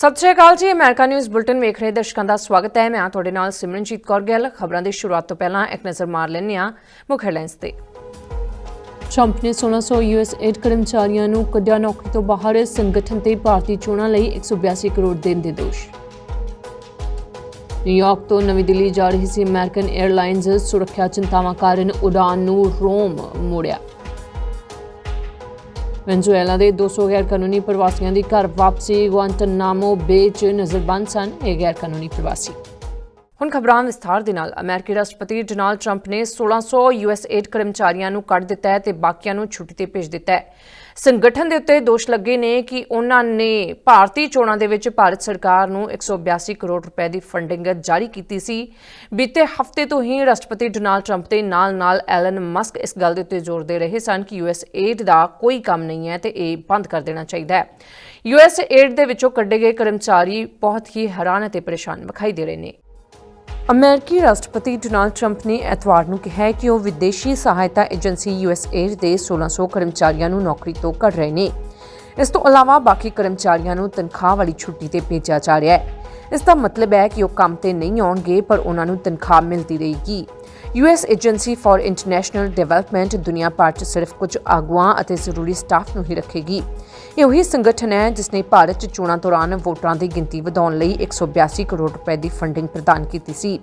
ਸਤਿ ਸ਼੍ਰੀ ਅਕਾਲ ਜੀ, America news bulletin ਵੇਖ ਰਹੇ ਦਰਸ਼ਕਾਂ ਦਾ ਸਵਾਗਤ ਹੈ। ਮੈਂ ਹਾਂ ਤੁਹਾਡੇ ਨਾਲ ਸਿਮਰਨਜੀਤ ਕੌਰ ਗਿੱਲ। ਖਬਰਾਂ ਦੀ ਸ਼ੁਰੂਆਤ ਤੋਂ ਪਹਿਲਾਂ ਇੱਕ ਨਜ਼ਰ ਮਾਰ ਲੈਂਦੇ ਹਾਂ ਮੁੱਖ ਹੈਡਲਾਈਨਸ ਤੇ। ਟਰੰਪ ਨੇ 1600 ਯੂਐਸ ਏਡ ਕਰਮਚਾਰੀਆਂ ਨੂੰ ਕੱਢਿਆ ਨੌਕਰੀ ਤੋਂ ਬਾਹਰ। ਸੰਗਠਨ ਤੇ ਭਾਰਤੀ ਚੋਣਾਂ ਲਈ 182 ਕਰੋੜ ਦੇਣ ਦੇ ਦੋਸ਼। ਨਿਊਯਾਰਕ ਤੋਂ ਨਵੀਂ ਦਿੱਲੀ ਜਾ ਰਹੀ ਸੀ ਅਮਰੀਕਨ 에ਅਰਲਾਈਨਜ਼ ਸੁਰੱਖਿਆ ਚਿੰਤਾਵਾਂ ਕਾਰਨ ਉਡਾਨ ਨੂੰ ਰੋਮ ਮੋੜਿਆ। ਵੈਨਜ਼ੂਏਲਾ ਦੇ 200 ਗੈਰ ਕਾਨੂੰਨੀ ਪ੍ਰਵਾਸੀਆਂ ਦੀ ਘਰ ਵਾਪਸੀ ਗੁਆਂਟਨਾਮੋ ਬੇ 'ਚ ਨਜ਼ਰਬੰਦ ਸਨ ਇਹ ਗੈਰ ਕਾਨੂੰਨੀ ਪ੍ਰਵਾਸੀ। ਹੁਣ ਖਬਰਾਂ ਵਿਸਥਾਰ ਦੇ ਨਾਲ। ਅਮਰੀਕੀ ਰਾਸ਼ਟਰਪਤੀ ਡੋਨਾਲਡ ਟਰੰਪ ਨੇ 1600 ਯੂਐਸ ਏਡ ਕਰਮਚਾਰੀਆਂ ਨੂੰ ਕੱਢ ਦਿੱਤਾ ਹੈ ਤੇ ਬਾਕੀਆਂ ਨੂੰ ਛੁੱਟੀ ਤੇ ਭੇਜ ਦਿੱਤਾ ਹੈ। ਸੰਗਠਨ ਦੇ ਉੱਤੇ ਦੋਸ਼ ਲੱਗੇ ਨੇ ਕਿ ਉਹਨਾਂ ਨੇ ਭਾਰਤੀ ਚੋਣਾਂ ਦੇ ਵਿੱਚ ਭਾਰਤ ਸਰਕਾਰ ਨੂੰ 182 ਕਰੋੜ ਰੁਪਏ ਦੀ ਫੰਡਿੰਗ ਜਾਰੀ ਕੀਤੀ ਸੀ। ਬੀਤੇ ਹਫ਼ਤੇ ਤੋਂ ਹੀ ਰਾਸ਼ਟਰਪਤੀ ਡੋਨਾਲਡ ਟਰੰਪ ਦੇ ਨਾਲ-ਨਾਲ ਐਲਨ ਮਸਕ ਇਸ ਗੱਲ ਦੇ ਉੱਤੇ ਜ਼ੋਰ ਦੇ ਰਹੇ ਸਨ ਕਿ ਯੂਐਸ ਏਡ ਦਾ ਕੋਈ ਕੰਮ ਨਹੀਂ ਹੈ ਤੇ ਇਹ ਬੰਦ ਕਰ ਦੇਣਾ ਚਾਹੀਦਾ ਹੈ। ਯੂਐਸ ਏਡ ਦੇ ਵਿੱਚੋਂ ਕੱਢੇ ਗਏ ਕਰਮਚਾਰੀ ਬਹੁਤ ਹੀ ਹੈਰਾਨ ਅਤੇ ਪਰੇਸ਼ਾਨ ਵਿਖਾਈ ਦੇ ਰਹੇ ਨੇ। ਅਮਰੀਕੀ ਰਾਸ਼ਟਰਪਤੀ ਡੋਨਾਲਡ ਟਰੰਪ ਨੇ ਐਤਵਾਰ ਨੂੰ ਕਿਹਾ ਕਿ ਉਹ ਵਿਦੇਸ਼ੀ ਸਹਾਇਤਾ ਏਜੰਸੀ ਯੂਐਸਏਡ ਦੇ 1600 ਕਰਮਚਾਰੀਆਂ ਨੂੰ ਨੌਕਰੀ ਤੋਂ ਕੱਢ ਰਹੇ ਨੇ। ਇਸ ਤੋਂ ਇਲਾਵਾ ਬਾਕੀ ਕਰਮਚਾਰੀਆਂ ਨੂੰ ਤਨਖਾਹ ਵਾਲੀ ਛੁੱਟੀ ਤੇ ਭੇਜਿਆ ਜਾ ਰਿਹਾ ਹੈ। ਇਸ ਦਾ ਮਤਲਬ ਹੈ ਕਿ ਉਹ ਕੰਮ ਤੇ ਨਹੀਂ ਆਉਣਗੇ, ਪਰ ਉਹਨਾਂ ਨੂੰ ਤਨਖਾਹ ਮਿਲਦੀ ਰਹੇਗੀ। US agency for international development ਦੁਨੀਆ ਭਰ 'ਚ ਸਿਰਫ ਕੁਝ ਆਗੂਆਂ ਅਤੇ ਜ਼ਰੂਰੀ ਸਟਾਫ ਨੂੰ ਹੀ ਰੱਖੇਗੀ। ਇਹ ਉਹੀ ਸੰਗਠਨ ਹੈ ਜਿਸ ਨੇ ਭਾਰਤ 'ਚ ਚੋਣਾਂ ਦੌਰਾਨ ਵੋਟਰਾਂ ਦੀ ਗਿਣਤੀ ਵਧਾਉਣ ਲਈ 182 ਕਰੋੜ ਰੁਪਏ ਦੀ ਫੰਡਿੰਗ ਪ੍ਰਦਾਨ ਕੀਤੀ ਸੀ।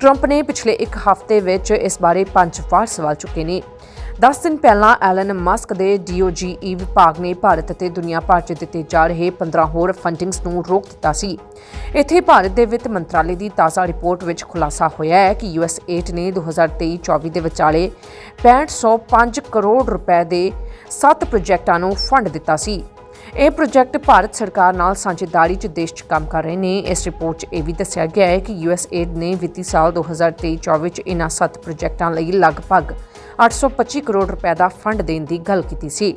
ਟਰੰਪ ਨੇ ਪਿਛਲੇ ਇੱਕ ਹਫ਼ਤੇ ਵਿੱਚ ਇਸ ਬਾਰੇ ਪੰਜ ਵਾਰ ਸਵਾਲ ਚੁੱਕੇ ਨੇ। 10 ਦਿਨ ਪਹਿਲਾਂ ਐਲਨ ਮਸਕ ਦੇ ਡੀਓਜੀਈ ਵਿਭਾਗ ਨੇ ਭਾਰਤ ਅਤੇ ਦੁਨੀਆ ਭਰ 'ਚ ਦਿੱਤੇ ਜਾ ਰਹੇ 15 ਹੋਰ ਫੰਡਿੰਗਸ ਨੂੰ ਰੋਕ ਦਿੱਤਾ ਸੀ। ਇੱਥੇ ਭਾਰਤ ਦੇ ਵਿੱਤ ਮੰਤਰਾਲੇ ਦੀ ਤਾਜ਼ਾ ਰਿਪੋਰਟ ਵਿੱਚ ਖੁਲਾਸਾ ਹੋਇਆ ਹੈ ਕਿ ਯੂਐਸ ਏਟ ਨੇ 2023-24 ਦੇ ਵਿਚਾਲੇ 6505 ਕਰੋੜ ਰੁਪਏ ਦੇ 7 ਪ੍ਰੋਜੈਕਟਾਂ ਨੂੰ ਫੰਡ ਦਿੱਤਾ ਸੀ। ਇਹ ਪ੍ਰੋਜੈਕਟ ਭਾਰਤ ਸਰਕਾਰ ਨਾਲ ਸਾਂਝੇਦਾਰੀ 'ਚ ਦੇਸ਼ 'ਚ ਕੰਮ ਕਰ ਰਹੇ ਨੇ। ਇਸ ਰਿਪੋਰਟ 'ਚ ਇਹ ਵੀ ਦੱਸਿਆ ਗਿਆ ਹੈ ਕਿ ਯੂਐਸ ਏਡ ਨੇ ਵਿੱਤੀ ਸਾਲ 2023-24 'ਚ ਇਨ੍ਹਾਂ 7 ਪ੍ਰੋਜੈਕਟਾਂ ਲਈ ਲਗਭਗ 825 ਕਰੋੜ ਰੁਪਏ ਦਾ ਫੰਡ ਦੇਣ ਦੀ ਗੱਲ ਕੀਤੀ ਸੀ।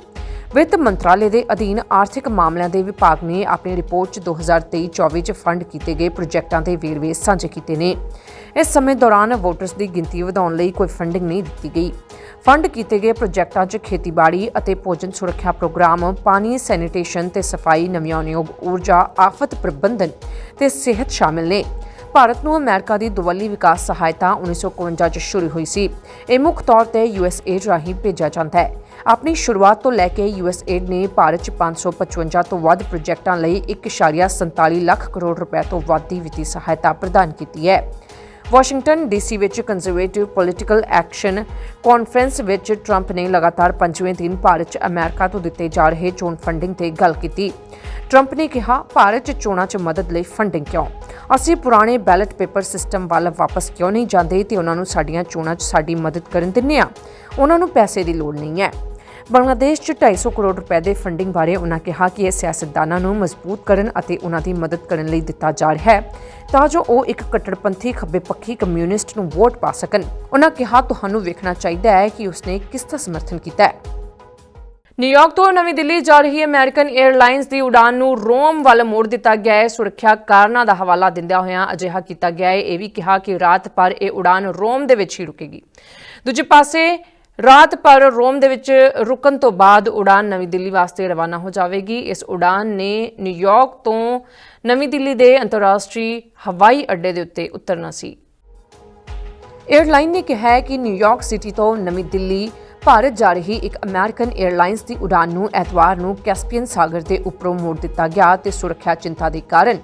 ਵਿੱਤ ਮੰਤਰਾਲੇ ਦੇ ਅਧੀਨ ਆਰਥਿਕ ਮਾਮਲਿਆਂ ਦੇ ਵਿਭਾਗ ਨੇ ਆਪਣੀ ਰਿਪੋਰਟ 'ਚ 2023-24 'ਚ ਫੰਡ ਕੀਤੇ ਗਏ ਪ੍ਰੋਜੈਕਟਾਂ ਦੇ ਵੇਰਵੇ ਸਾਂਝੇ ਕੀਤੇ ਨੇ। ਇਸ ਸਮੇਂ ਦੌਰਾਨ ਵੋਟਰਸ ਦੀ ਗਿਣਤੀ ਵਧਾਉਣ ਲਈ ਕੋਈ ਫੰਡਿੰਗ ਨਹੀਂ ਦਿੱਤੀ ਗਈ। ਫੰਡ ਕੀਤੇ ਗਏ ਪ੍ਰੋਜੈਕਟਾਂ 'ਚ ਖੇਤੀਬਾੜੀ ਅਤੇ ਭੋਜਨ ਸੁਰੱਖਿਆ ਪ੍ਰੋਗਰਾਮ, ਪਾਣੀ, ਸੈਨੀਟੇਸ਼ਨ ਤੇ ਸਫ਼ਾਈ ਨਵਿਆਉਣਯੋਗ ਊਰਜਾ, ਆਫਤ ਪ੍ਰਬੰਧਨ ਤੇ ਸਿਹਤ ਸ਼ਾਮਿਲ ਨੇ। ਭਾਰਤ ਨੂੰ ਅਮਰੀਕਾ ਦੀ ਦੁਵੱਲੀ ਵਿਕਾਸ ਸਹਾਇਤਾ 1951 ਚ ਸ਼ੁਰੂ ਹੋਈ ਸੀ। ਇਹ ਮੁੱਖ ਤੌਰ ਤੇ ਯੂਐਸਏਡ ਰਾਹੀਂ ਭੇਜਿਆ ਜਾਂਦਾ ਹੈ। ਆਪਣੀ ਸ਼ੁਰੂਆਤ ਤੋਂ ਲੈ ਕੇ ਯੂਐਸਏਡ ਨੇ ਭਾਰਤ ਚ 555 ਤੋਂ ਵੱਧ ਪ੍ਰੋਜੈਕਟਾਂ ਲਈ 1.47 ਲੱਖ ਕਰੋੜ ਰੁਪਏ ਤੋਂ ਵੱਧ ਦੀ ਵਿੱਤੀ ਸਹਾਇਤਾ ਪ੍ਰਦਾਨ ਕੀਤੀ ਹੈ। ਵਾਸ਼ਿੰਗਟਨ ਡੀਸੀ ਵਿੱਚ ਕੰਜ਼ਰਵੇਟਿਵ ਪੋਲਿਟੀਕਲ ਐਕਸ਼ਨ ਕਾਨਫਰੰਸ ਵਿੱਚ ਟਰੰਪ ਨੇ ਲਗਾਤਾਰ ਪੰਜਵੇਂ ਦਿਨ ਭਾਰਤ 'ਚ ਅਮਰੀਕਾ ਤੋਂ ਦਿੱਤੇ ਜਾ ਰਹੇ ਚੋਣ ਫੰਡਿੰਗ ਤੇ ਗੱਲ ਕੀਤੀ। ਟਰੰਪ ਨੇ ਕਿਹਾ, ਭਾਰਤ 'ਚ ਚੋਣਾਂ 'ਚ ਮਦਦ ਲਈ ਫੰਡਿੰਗ ਕਿਉਂ? ਅਸੀਂ ਪੁਰਾਣੇ ਬੈਲਟ ਪੇਪਰ ਸਿਸਟਮ ਵੱਲ ਵਾਪਸ ਕਿਉਂ ਨਹੀਂ ਜਾਂਦੇ ਤੇ ਉਹਨਾਂ ਨੂੰ ਸਾਡੀਆਂ ਚੋਣਾਂ 'ਚ ਸਾਡੀ ਮਦਦ ਕਰਨ ਦਿੰਦੇ ਆ ਉਹਨਾਂ ਨੂੰ ਪੈਸੇ ਦੀ ਲੋੜ ਨਹੀਂ ਹੈ। ਬੰਗਲਾਦੇਸ਼ 'ਚ 250 ਕਰੋੜ ਰੁਪਏ ਦੇ ਫੰਡਿੰਗ ਬਾਰੇ ਉਹਨਾਂ ਕਿਹਾ ਕਿ ਇਹ ਸਿਆਸਤਦਾਨਾਂ ਨੂੰ ਮਜ਼ਬੂਤ ਕਰਨ ਅਤੇ ਉਹਨਾਂ ਦੀ ਮਦਦ ਕਰਨ ਲਈ ਦਿੱਤਾ ਜਾ ਰਿਹਾ ਹੈ, ਤਾਂ ਜੋ ਉਹ ਇੱਕ ਕੱਟੜਪੰਥੀ ਖੱਬੇ ਪੱਖੀ ਕਮਿਊਨਿਸਟ ਨੂੰ ਵੋਟ ਪਾ ਸਕਣ। ਉਹਨਾਂ ਕਿਹਾ, ਤੁਹਾਨੂੰ ਵੇਖਣਾ ਚਾਹੀਦਾ ਹੈ ਕਿ ਉਸਨੇ ਕਿਸ ਦਾ ਸਮਰਥਨ ਕੀਤਾ ਹੈ। ਨਿਊਯਾਰਕ ਤੋਂ ਨਵੀਂ ਦਿੱਲੀ ਜਾ ਰਹੀ ਅਮਰੀਕਨ 에ਅਰਲਾਈਨਸ ਦੀ ਉਡਾਨ ਨੂੰ ਰੋਮ ਵੱਲ ਮੋੜ ਦਿੱਤਾ ਗਿਆ ਹੈ। ਸੁਰੱਖਿਆ ਕਾਰਨਾਂ ਦਾ ਹਵਾਲਾ ਦਿੰਦਿਆਂ ਹੋਇਆਂ ਅਜਿਹਾ ਕੀਤਾ ਗਿਆ ਹੈ। ਇਹ ਵੀ ਕਿਹਾ ਕਿ ਰਾਤ ਪਰ ਇਹ ਉਡਾਨ ਰੋਮ ਦੇ ਵਿੱਚ ਹੀ ਰੁਕੇਗੀ। ਦੂਜੇ ਪਾਸੇ ਰਾਤ ਪਰ ਰੋਮ ਦੇ ਵਿੱਚ ਰੁਕਣ ਤੋਂ ਬਾਅਦ ਉਡਾਨ ਨਵੀਂ ਦਿੱਲੀ ਵਾਸਤੇ ਰਵਾਨਾ ਹੋ ਜਾਵੇਗੀ। ਇਸ ਉਡਾਨ ਨੇ ਨਿਊਯਾਰਕ ਤੋਂ ਨਵੀਂ ਦਿੱਲੀ ਦੇ ਅੰਤਰਰਾਸ਼ਟਰੀ ਹਵਾਈ ਅੱਡੇ ਦੇ ਉੱਤੇ ਉਤਰਨਾ ਸੀ। 에ਅਰਲਾਈਨ ਨੇ ਕਿਹਾ ਹੈ ਕਿ ਨਿਊਯਾਰਕ ਸਿਟੀ ਤੋਂ ਨਵੀਂ ਦਿੱਲੀ ਭਾਰਤ ਜਾ ਰਹੀ ਇੱਕ ਅਮਰੀਕਨ 에ਅਰਲਾਈਨਸ ਦੀ ਉਡਾਨ ਨੂੰ ਐਤਵਾਰ ਨੂੰ ਕੈਸਪੀਅਨ ਸਾਗਰ ਦੇ ਉੱਪਰੋਂ ਮੋੜ ਦਿੱਤਾ ਗਿਆ ਤੇ ਸੁਰੱਖਿਆ ਚਿੰਤਾ ਦੇ ਕਾਰਨ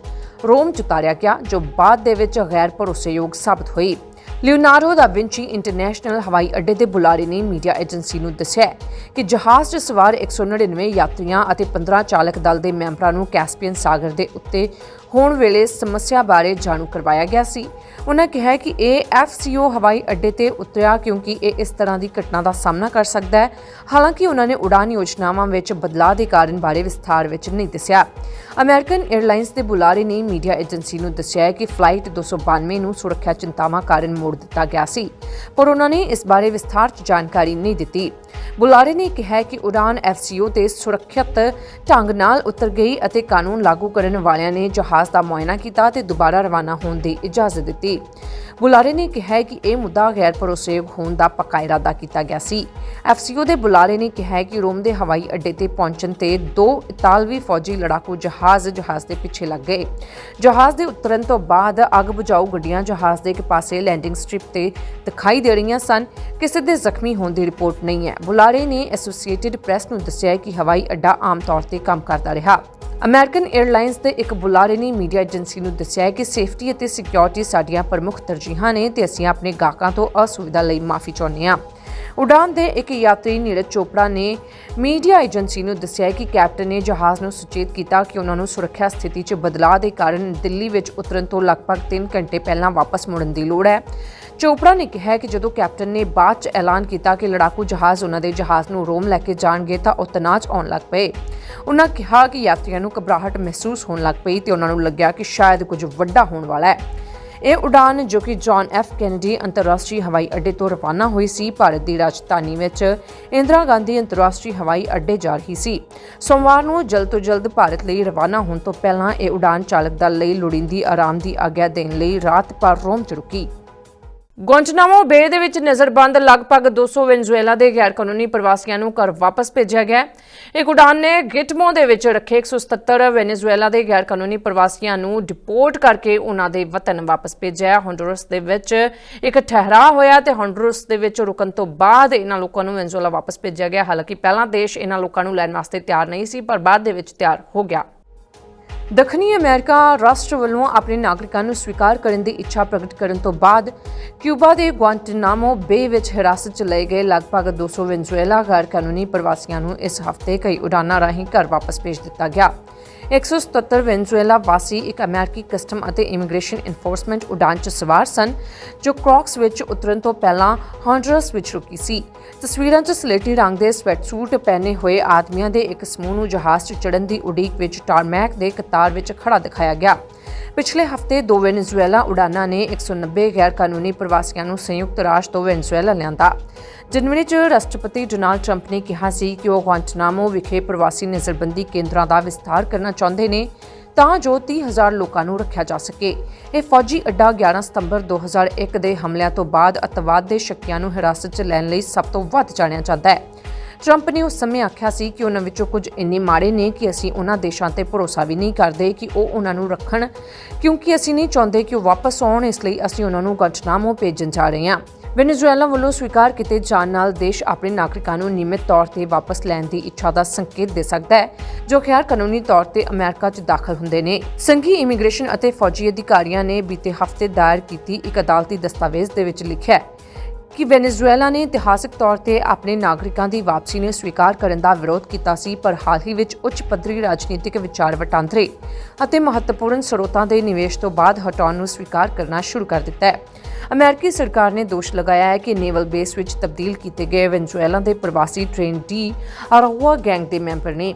ਰੋਮ ਚ ਉਤਾਰਿਆ ਗਿਆ, ਜੋ ਬਾਅਦ ਦੇ ਵਿੱਚ ਗੈਰ ਭਰੋਸੇਯੋਗ ਸਾਬਤ ਹੋਈ। ਲਿਓਨਾਰਡੋ ਦਾ ਵਿੰਚੀ ਇੰਟਰਨੈਸ਼ਨਲ ਹਵਾਈ ਅੱਡੇ ਦੇ ਬੁਲਾਰੇ ਨੇ ਮੀਡੀਆ ਏਜੰਸੀ ਨੂੰ ਦੱਸਿਆ ਕਿ ਜਹਾਜ਼ 'ਚ ਸਵਾਰ 199 ਯਾਤਰੀਆਂ ਅਤੇ 15 ਚਾਲਕ ਦਲ ਦੇ ਮੈਂਬਰਾਂ ਨੂੰ ਕੈਸਪੀਅਨ ਸਾਗਰ ਦੇ ਉੱਤੇ ਹੋਣ ਵੇਲੇ ਸਮੱਸਿਆ ਬਾਰੇ ਜਾਣੂ ਕਰਵਾਇਆ ਗਿਆ ਸੀ। ਉਹਨਾਂ ਕਿਹਾ ਕਿ ਇਹ ਐਫਸੀਓ ਹਵਾਈ ਅੱਡੇ ਤੇ ਉਤਰਿਆ ਕਿਉਂਕਿ ਇਹ ਇਸ ਤਰ੍ਹਾਂ ਦੀ ਘਟਨਾ ਦਾ ਸਾਹਮਣਾ ਕਰ ਸਕਦਾ ਹੈ। ਹਾਲਾਂਕਿ ਉਹਨਾਂ ਨੇ ਉਡਾਨ ਯੋਜਨਾਵਾਂ ਵਿੱਚ ਬਦਲਾਅ ਦੇ ਕਾਰਨ ਬਾਰੇ ਵਿਸਥਾਰ ਵਿੱਚ ਨਹੀਂ ਦੱਸਿਆ। ਅਮਰੀਕਨ 에ਅਰਲਾਈਨਸ ਦੇ ਬੁਲਾਰੇ ਨੇ ਮੀਡੀਆ ਏਜੰਸੀ ਨੂੰ ਦੱਸਿਆ ਕਿ ਫਲਾਈਟ 292 ਨੂੰ ਸੁਰੱਖਿਆ ਚਿੰਤਾਵਾਂ ਕਾਰਨ ਮੋੜ ਦਿੱਤਾ ਗਿਆ ਸੀ, ਪਰ ਉਹਨਾਂ ਨੇ ਇਸ ਬਾਰੇ ਵਿਸਥਾਰ 'ਚ ਜਾਣਕਾਰੀ ਨਹੀਂ ਦਿੱਤੀ। ਬੁਲਾਰੇ ਨੇ ਕਿਹਾ ਕਿ ਉਡਾਨ ਐਫਸੀਓ ਤੇ ਸੁਰੱਖਿਅਤ ਢੰਗ ਨਾਲ ਉਤਰ ਗਈ ਅਤੇ ਕਾਨੂੰਨ ਲਾਗੂ ਕਰਨ ਵਾਲਿਆਂ ਨੇ ਜਹਾਜ਼ ਦਾ ਮੁਆਇਨਾ ਕੀਤਾ ਤੇ ਦੁਬਾਰਾ ਰਵਾਨਾ ਹੋਣ ਦੀ ਇਜਾਜ਼ਤ ਦਿੱਤੀ। ਬੁਲਾਰੇ ਨੇ ਕਿਹਾ ਕਿ ਇਹ ਮੁੱਦਾ ਗੈਰ ਭਰੋਸੇਯੋਗ ਹੋਣ ਦਾ ਪੱਕਾ ਇਰਾਦਾ ਕੀਤਾ ਗਿਆ ਸੀ। ਐਫਸੀਓ ਦੇ ਬੁਲਾਰੇ ਨੇ ਕਿਹਾ ਕਿ ਰੋਮ ਦੇ ਹਵਾਈ ਅੱਡੇ ਤੇ ਪਹੁੰਚਣ ਤੇ ਦੋ ਇਤਾਲਵੀ ਫੌਜੀ ਲੜਾਕੂ ਜਹਾਜ਼ ਜਹਾਜ਼ ਦੇ ਪਿੱਛੇ ਲੱਗ ਗਏ। ਜਹਾਜ਼ ਦੇ ਉਤਰਨ ਤੋਂ ਬਾਅਦ ਅੱਗ ਬੁਝਾਊ ਗੱਡੀਆਂ ਜਹਾਜ਼ ਦੇ ਇੱਕ ਪਾਸੇ ਲੈਂਡਿੰਗ ਸਟ੍ਰਿਪ ਤੇ ਦਿਖਾਈ ਦੇ ਰਹੀਆਂ ਸਨ। ਕਿਸੇ ਦੇ ਜ਼ਖਮੀ ਹੋਣ ਦੀ ਰਿਪੋਰਟ ਨਹੀਂ ਹੈ। ਬੁਲਾਰੇ ਨੇ ਐਸੋਸੀਏਟਿਡ ਪ੍ਰੈਸ ਨੂੰ ਦੱਸਿਆ ਕਿ ਹਵਾਈ ਅੱਡਾ ਆਮ ਤੌਰ ਤੇ ਕੰਮ ਕਰਦਾ ਰਿਹਾ। ਅਮਰੀਕਨ 에ਅਰਲਾਈਨਸ ਦੇ ਇੱਕ ਬੁਲਾਰੇ ਨੇ ਮੀਡੀਆ ਏਜੰਸੀ ਨੂੰ ਦੱਸਿਆ ਕਿ ਸੇਫਟੀ ਅਤੇ ਸਿਕਿਉਰਿਟੀ ਸਾਡੀਆਂ ਪ੍ਰਮੁੱਖ ਤਰਜੀਹਾਂ ਨੇ ਤੇ ਅਸੀਂ ਆਪਣੇ ਗਾਹਕਾਂ ਤੋਂ ਅਸੁਵਿਧਾ ਲਈ ਮਾਫੀ ਚਾਹੁੰਦੇ ਹਾਂ। ਉਡਾਨ ਦੇ ਇੱਕ ਯਾਤਰੀ ਨੀਰਜ ਚੋਪੜਾ ਨੇ ਮੀਡੀਆ ਏਜੰਸੀ ਨੂੰ ਦੱਸਿਆ ਕਿ ਕੈਪਟਨ ਨੇ ਜਹਾਜ਼ ਨੂੰ ਸੁਚੇਤ ਕੀਤਾ ਕਿ ਉਹਨਾਂ ਨੂੰ ਸੁਰੱਖਿਆ ਸਥਿਤੀ 'ਚ ਬਦਲਾਅ ਦੇ ਕਾਰਨ ਦਿੱਲੀ ਵਿੱਚ ਉਤਰਨ ਤੋਂ ਲਗਭਗ 3 ਘੰਟੇ ਪਹਿਲਾਂ ਵਾਪਸ ਮੁੜਨ ਦੀ ਲੋੜ ਹੈ। ਚੋਪੜਾ ਨੇ ਕਿਹਾ ਕਿ ਜਦੋਂ ਕੈਪਟਨ ਨੇ ਬਾਅਦ 'ਚ ਐਲਾਨ ਕੀਤਾ ਕਿ ਲੜਾਕੂ ਜਹਾਜ਼ ਉਹਨਾਂ ਦੇ ਜਹਾਜ਼ ਨੂੰ ਰੋਮ ਲੈ ਕੇ ਜਾਣਗੇ ਤਾਂ ਉਹ ਤਨਾਚ ਆਉਣ ਲੱਗ ਪਏ। ਉਹਨਾਂ ਕਿਹਾ ਕਿ ਯਾਤਰੀਆਂ ਨੂੰ ਘਬਰਾਹਟ ਮਹਿਸੂਸ ਹੋਣ ਲੱਗ ਪਈ ਤੇ ਉਹਨਾਂ ਨੂੰ ਲੱਗਿਆ ਕਿ ਸ਼ਾਇਦ ਕੁਝ ਵੱਡਾ ਹੋਣ ਵਾਲਾ ਹੈ। ਇਹ ਉਡਾਨ ਜੋ ਕਿ ਜੌਨ ਐਫ ਕੈਨੇਡੀ ਅੰਤਰਰਾਸ਼ਟਰੀ ਹਵਾਈ ਅੱਡੇ ਤੋਂ ਰਵਾਨਾ ਹੋਈ ਸੀ, ਭਾਰਤ ਦੀ ਰਾਜਧਾਨੀ ਵਿੱਚ ਇੰਦਰਾ ਗਾਂਧੀ ਅੰਤਰਰਾਸ਼ਟਰੀ ਹਵਾਈ ਅੱਡੇ ਜਾ ਰਹੀ ਸੀ। ਸੋਮਵਾਰ ਨੂੰ ਜਲਦ ਤੋਂ ਜਲਦ ਭਾਰਤ ਲਈ ਰਵਾਨਾ ਹੋਣ ਤੋਂ ਪਹਿਲਾਂ ਇਹ ਉਡਾਨ ਚਾਲਕ ਦਲ ਲਈ ਲੋੜੀਂਦੀ ਆਰਾਮ ਦੀ ਆਗਿਆ ਦੇਣ ਲਈ ਰਾਤ ਭਰ ਰੋਮ 'ਚ ਰੁਕੀ। ਗੁਆਂਟਨਾਮੋ ਬੇ ਦੇ ਵਿੱਚ ਨਜ਼ਰਬੰਦ ਲਗਭਗ 200 ਵੈਨਜ਼ੂਏਲਾ ਦੇ ਗੈਰ ਕਾਨੂੰਨੀ ਪ੍ਰਵਾਸੀਆਂ ਨੂੰ ਘਰ ਵਾਪਸ ਭੇਜਿਆ ਗਿਆ ਹੈ। ਇੱਕ ਉਡਾਨ ਨੇ ਗਿਟਮੋ ਦੇ ਵਿੱਚ ਰੱਖੇ 177 ਵੈਨਜ਼ੂਏਲਾ ਦੇ ਗੈਰ ਕਾਨੂੰਨੀ ਪ੍ਰਵਾਸੀਆਂ ਨੂੰ ਡਿਪੋਰਟ ਕਰਕੇ ਉਹਨਾਂ ਦੇ ਵਤਨ ਵਾਪਸ ਭੇਜਿਆ ਹੈ। ਦੇ ਵਿੱਚ ਇੱਕ ਠਹਿਰਾਅ ਹੋਇਆ ਤੇ ਹੋਂਡੂਰਸ ਦੇ ਵਿੱਚ ਰੁਕਣ ਤੋਂ ਬਾਅਦ ਇਹਨਾਂ ਲੋਕਾਂ ਨੂੰ ਵੈਨਜ਼ੂਏਲਾ ਵਾਪਸ ਭੇਜਿਆ ਗਿਆ ਹਾਲਾਂਕਿ ਪਹਿਲਾਂ ਦੇਸ਼ ਇਹਨਾਂ ਲੋਕਾਂ ਨੂੰ ਲੈਣ ਵਾਸਤੇ ਤਿਆਰ ਨਹੀਂ ਸੀ, ਪਰ ਬਾਅਦ ਦੇ ਵਿੱਚ ਤਿਆਰ ਹੋ ਗਿਆ ਦੱਖਣੀ ਅਮਰੀਕਾ ਰਾਸ਼ਟਰ ਵੱਲੋਂ ਆਪਣੇ ਨਾਗਰਿਕਾਂ ਨੂੰ ਸਵੀਕਾਰ ਕਰਨ ਦੀ ਇੱਛਾ ਪ੍ਰਗਟ ਕਰਨ ਤੋਂ ਬਾਅਦ ਕਿਊਬਾ ਦੇ ਗੁਆਂਟਨਾਮੋ ਬੇ ਵਿੱਚ ਹਿਰਾਸਤ 'ਚ ਲਏ ਗਏ ਲਗਭਗ 200 ਵੈਨਜ਼ੂਏਲਾ ਗੈਰ ਕਾਨੂੰਨੀ ਪ੍ਰਵਾਸੀਆਂ ਨੂੰ ਇਸ ਹਫ਼ਤੇ ਕਈ ਉਡਾਨਾਂ ਰਾਹੀਂ ਘਰ ਵਾਪਸ ਭੇਜ ਦਿੱਤਾ ਗਿਆ। 177 ਵੈਨਜ਼ੂਏਲਾ ਵਾਸੀ ਇੱਕ ਅਮਰੀਕੀ ਕਸਟਮ ਅਤੇ ਇਮੀਗ੍ਰੇਸ਼ਨ ਇਨਫੋਰਸਮੈਂਟ ਉਡਾਨ 'ਚ ਸਵਾਰ ਸਨ, ਜੋ ਕ੍ਰੌਕਸ ਵਿੱਚ ਉਤਰਨ ਤੋਂ ਪਹਿਲਾਂ ਹੌਂਡਰਸ ਵਿੱਚ ਰੁਕੀ ਸੀ। ਤਸਵੀਰਾਂ 'ਚ ਸਲੇਟੀ ਰੰਗ ਦੇ ਸਵੈਟਸੂਟ ਪਹਿਨੇ ਹੋਏ ਆਦਮੀਆਂ ਦੇ ਇੱਕ ਸਮੂਹ ਨੂੰ ਜਹਾਜ਼ 'ਚ ਚੜ੍ਹਨ ਦੀ ਉਡੀਕ ਵਿੱਚ ਟਾਰਮੈਕ ਦੇ ਕਤਾਰ ਵਿੱਚ ਖੜਾ ਦਿਖਾਇਆ ਗਿਆ। ਪਿਛਲੇ ਹਫ਼ਤੇ ਦੋ ਵੈਨਜ਼ੂਏਲਾ ਉਡਾਨਾਂ ਨੇ 190 ਗੈਰ ਕਾਨੂੰਨੀ ਪ੍ਰਵਾਸੀਆਂ ਨੂੰ ਸੰਯੁਕਤ ਰਾਸ਼ਟਰ ਤੋਂ ਵੈਨਜ਼ੂਏਲਾ ਲਿਆਂਦਾ। ਜਨਵਰੀ 'ਚ ਰਾਸ਼ਟਰਪਤੀ ਡੋਨਾਲਡ ਟਰੰਪ ਨੇ ਕਿਹਾ ਸੀ ਕਿ ਉਹ ਗੁਆਂਟਨਾਮੋ ਵਿਖੇ ਪ੍ਰਵਾਸੀ ਨਜ਼ਰਬੰਦੀ ਕੇਂਦਰਾਂ ਦਾ ਵਿਸਥਾਰ ਕਰਨਾ ਚਾਹੁੰਦੇ ਨੇ ਤਾਂ ਜੋ 30000 ਲੋਕਾਂ ਨੂੰ ਰੱਖਿਆ ਜਾ ਸਕੇ। ਇਹ ਫੌਜੀ ਅੱਡਾ 11 ਸਤੰਬਰ 2001 ਦੇ ਹਮਲਿਆਂ ਤੋਂ ਬਾਅਦ ਅਤਵਾਦ ਦੇ ਸ਼ੱਕੀਆਂ ਨੂੰ ਹਿਰਾਸਤ 'ਚ ਲੈਣ ਲਈ ਸਭ ਤੋਂ ਵੱਧ ਜਾਣਿਆ ਜਾਂਦਾ ਹੈ। ਟਰੰਪ ਨੇ ਉਸ ਸਮੇਂ ਆਖਿਆ ਸੀ ਕਿ ਉਹਨਾਂ ਵਿੱਚੋਂ ਕੁਝ ਇੰਨੇ ਮਾੜੇ ਨੇ ਕਿ ਅਸੀਂ ਉਹਨਾਂ ਦੇਸ਼ਾਂ ਤੇ ਭਰੋਸਾ ਵੀ ਨਹੀਂ ਕਰਦੇ ਕਿ ਉਹ ਉਹਨਾਂ ਨੂੰ ਰੱਖਣ, ਕਿਉਂਕਿ ਅਸੀਂ ਨਹੀਂ ਚਾਹੁੰਦੇ ਕਿ ਉਹ ਵਾਪਸ ਆਉਣ, ਇਸ ਲਈ ਅਸੀਂ ਉਹਨਾਂ ਨੂੰ ਗੁਆਂਟਨਾਮੋ ਭੇਜਣ ਜਾ ਰਹੇ ਹਾਂ। ਵੈਨੇਜ਼ੁਏਲਾ ਵੱਲੋਂ ਸਵੀਕਾਰ ਕੀਤੇ ਜਾਣ ਨਾਲ ਦੇਸ਼ ਆਪਣੇ ਨਾਗਰਿਕਾਂ ਨੂੰ ਨਿਯਮਿਤ ਤੌਰ ਤੇ ਵਾਪਸ ਲੈਣ ਦੀ ਇੱਛਾ ਦਾ ਸੰਕੇਤ ਦੇ ਸਕਦਾ ਹੈ, ਜੋ ਖੈਰ ਕਾਨੂੰਨੀ ਤੌਰ ਤੇ ਅਮਰੀਕਾ 'ਚ ਦਾਖਲ ਹੁੰਦੇ ਨੇ। ਸੰਘੀ ਇਮੀਗ੍ਰੇਸ਼ਨ ਅਤੇ ਫੌਜੀ ਅਧਿਕਾਰੀਆਂ ਨੇ ਬੀਤੇ ਹਫ਼ਤੇ ਦਾਇਰ ਕੀਤੀ ਇੱਕ ਅਦਾਲਤੀ ਦਸਤਾਵੇਜ਼ ਦੇ ਵਿੱਚ ਲਿਖਿਆ ਹੈ। ਕਿ ਵੈਨੇਜ਼ੁਏਲਾ ਨੇ ਇਤਿਹਾਸਕ ਤੌਰ ਤੇ ਆਪਣੇ ਨਾਗਰਿਕਾਂ ਦੀ ਵਾਪਸੀ ਨੂੰ ਸਵੀਕਾਰ ਕਰਨ ਦਾ ਵਿਰੋਧ ਕੀਤਾ ਸੀ, ਪਰ ਹਾਲ ਹੀ ਵਿੱਚ ਉੱਚ ਪੱਧਰੀ ਰਾਜਨੀਤਿਕ ਵਿਚਾਰ ਵਟਾਂਦਰੇ ਅਤੇ ਮਹੱਤਵਪੂਰਨ ਸਰੋਤਾਂ ਦੇ ਨਿਵੇਸ਼ ਤੋਂ ਬਾਅਦ ਹਟਾਉਣ ਨੂੰ ਸਵੀਕਾਰ ਕਰਨਾ ਸ਼ੁਰੂ ਕਰ ਦਿੱਤਾ ਹੈ। ਅਮਰੀਕੀ ਸਰਕਾਰ ਨੇ ਦੋਸ਼ ਲਗਾਇਆ ਹੈ ਕਿ ਨੇਵਲ ਬੇਸ ਵਿੱਚ ਤਬਦੀਲ ਕੀਤੇ ਗਏ ਵੈਨਜ਼ੂਏਲਾ ਦੇ ਪ੍ਰਵਾਸੀ ਟ੍ਰੇਨ ਡੀ ਅਰਾਹੁਆ ਗੈਂਗ ਦੇ ਮੈਂਬਰ ਨੇ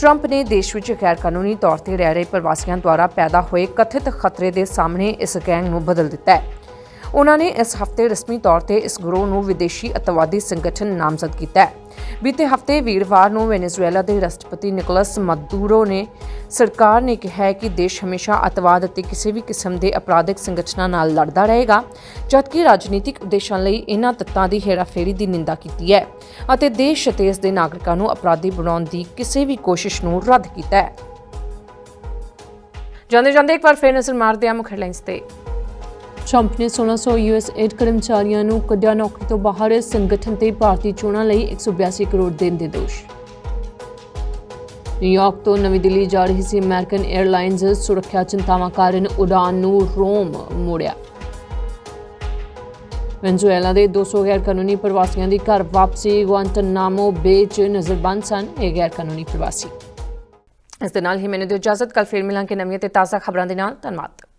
ਟਰੰਪ ਨੇ ਦੇਸ਼ ਵਿੱਚ ਗੈਰ ਕਾਨੂੰਨੀ ਤੌਰ ਤੇ ਰਹਿ ਰਹੇ ਪ੍ਰਵਾਸੀਆਂ ਦੁਆਰਾ ਪੈਦਾ ਹੋਏ ਕਥਿਤ ਖਤਰੇ ਦੇ ਸਾਹਮਣੇ ਇਸ ਗੈਂਗ ਨੂੰ ਬਦਲ ਦਿੱਤਾ ਹੈ। ਉਹਨਾਂ ਨੇ ਇਸ ਹਫ਼ਤੇ ਰਸਮੀ ਤੌਰ ਤੇ ਇਸ ਗਰੋਹ ਨੂੰ ਵਿਦੇਸ਼ੀ ਅਤਵਾਦੀ ਸੰਗਠਨ ਨਾਮਜ਼ਦ ਕੀਤਾ ਹੈ। ਬੀਤੇ ਹਫ਼ਤੇ ਵੀਰਵਾਰ ਨੂੰ ਵੈਨੇਜ਼ੁਏਲਾ ਦੇ ਰਾਸ਼ਟਰਪਤੀ ਨਿਕੋਲਸ ਮਦੂਰੋ ਨੇ ਸਰਕਾਰ ਨੇ ਕਿਹਾ ਹੈ ਕਿ ਦੇਸ਼ ਹਮੇਸ਼ਾ ਅਤਵਾਦ ਅਤੇ ਕਿਸੇ ਵੀ ਕਿਸਮ ਦੇ ਅਪਰਾਧਿਕ ਸੰਗਠਨਾਂ ਨਾਲ ਲੜਦਾ ਰਹੇਗਾ, ਜਦਕਿ ਰਾਜਨੀਤਿਕ ਉਦੇਸ਼ਾਂ ਲਈ ਇਹਨਾਂ ਤੱਤਾਂ ਦੀ ਹੇਰਾਫੇਰੀ ਦੀ ਨਿੰਦਾ ਕੀਤੀ ਹੈ ਅਤੇ ਦੇਸ਼ ਅਤੇ ਇਸ ਦੇ ਨਾਗਰਿਕਾਂ ਨੂੰ ਅਪਰਾਧੀ ਬਣਾਉਣ ਦੀ ਕਿਸੇ ਵੀ ਕੋਸ਼ਿਸ਼ ਨੂੰ ਰੱਦ ਕੀਤਾ ਹੈ। ਜਾਂਦੇ ਜਾਂਦੇ ਇੱਕ ਵਾਰ ਫੇਰ ਨਜ਼ਰ ਮਾਰਦੇ ਹਾਂ ਮੁੱਖ ਹੈਡਲਾਈਨਸ ਤੇ। ਟਰੰਪ ਨੇ 1600 ਯੂਐਸ ਏਡ ਕਰਮਚਾਰੀਆਂ ਨੂੰ ਕੱਢਿਆ ਨੌਕਰੀ ਤੋਂ ਬਾਹਰ, ਸੰਗਠਨ ਤੇ ਭਾਰਤੀ ਚੋਣਾਂ ਲਈ 182 ਕਰੋੜ ਦੇਣ ਦੇ ਦੋਸ਼। ਨਿਊਯਾਰਕ ਤੋਂ ਨਵੀਂ ਦਿੱਲੀ ਜਾ ਰਹੀ ਸੀ ਅਮਰੀਕਨ 에ਅਰਲਾਈਨਜ਼ ਸੁਰੱਖਿਆ ਚਿੰਤਾਵਾਂ ਕਾਰਨ ਉਡਾਨ ਨੂੰ ਰੋਮ ਮੋੜਿਆ। ਵੈਨਜ਼ੂਏਲਾ ਦੇ 200 ਗੈਰ ਕਾਨੂੰਨੀ ਪ੍ਰਵਾਸੀਆਂ ਦੀ ਘਰ ਵਾਪਸੀ ਗੁਆਂਟਨਾਮੋ ਬੇ 'ਚ ਨਜ਼ਰਬੰਦ ਸਨ ਇਹ ਗੈਰ ਕਾਨੂੰਨੀ ਪ੍ਰਵਾਸੀ। ਇਸ ਦੇ ਨਾਲ ਹੀ ਮੈਨੂੰ ਦਿਓ ਇਜਾਜ਼ਤ ਕੱਲ ਫੇਰ ਮਿਲਾਂਗੇ ਨਵੀਆਂ ਤੇ ਤਾਜ਼ਾ ਖਬਰਾਂ ਦੇ ਨਾਲ। ਧੰਨਵਾਦ।